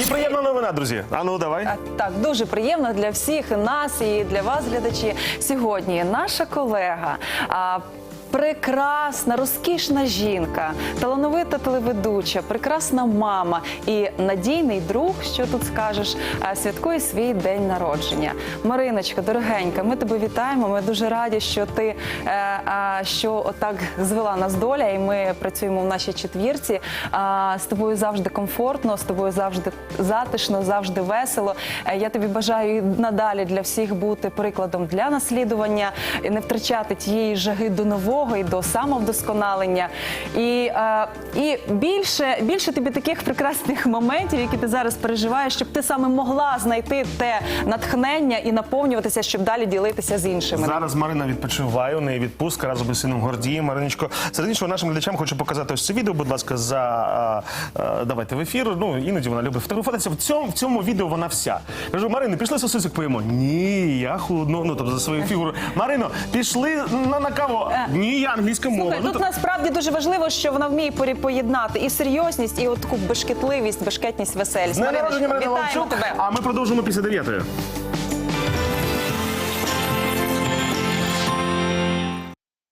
І приємна новина, друзі. А ну давай. Так, дуже приємно для всіх нас і для вас, глядачі. Сьогодні наша колега. Прекрасна, розкішна жінка, талановита телеведуча, прекрасна мама і надійний друг, що тут скажеш, святкує свій день народження. Мариночка, дорогенька, ми тебе вітаємо. Ми дуже раді, що ти е, що отак звела нас доля, і ми працюємо в нашій четвірці. З тобою завжди комфортно, з тобою завжди затишно, завжди весело. Е, Я тобі бажаю надалі для всіх бути прикладом для наслідування, не втрачати тієї жаги до нового і до самовдосконалення. І, е, і більше, більше тобі таких прекрасних моментів, які ти зараз переживаєш, щоб ти саме могла знайти те натхнення і наповнюватися, щоб далі ділитися з іншими. Зараз Марина відпочиває, у неї відпустка разом із сином Гордієм. Мариночко, серед іншого нашим глядачам хочу показати ось це відео. Будь ласка, за а, а, давайте в ефір. Ну іноді вона любить фотографуватися. В цьому в цьому відео вона вся. Кажу, Марино, пішли сосисок поїмо. Ні, я худно. Ну тобто за свою фігуру. Марино, пішли на, на каву. Ні, я англійську мову. Слухай, Ну, тут то- насправді дуже важливо, що вона вміє порі- поєднати і серйозність, і от таку бешкетливість, бешкетність, веселість. З днем народження Марина вітаємо Ланчук, тебе. а ми продовжимо після дев'ятої.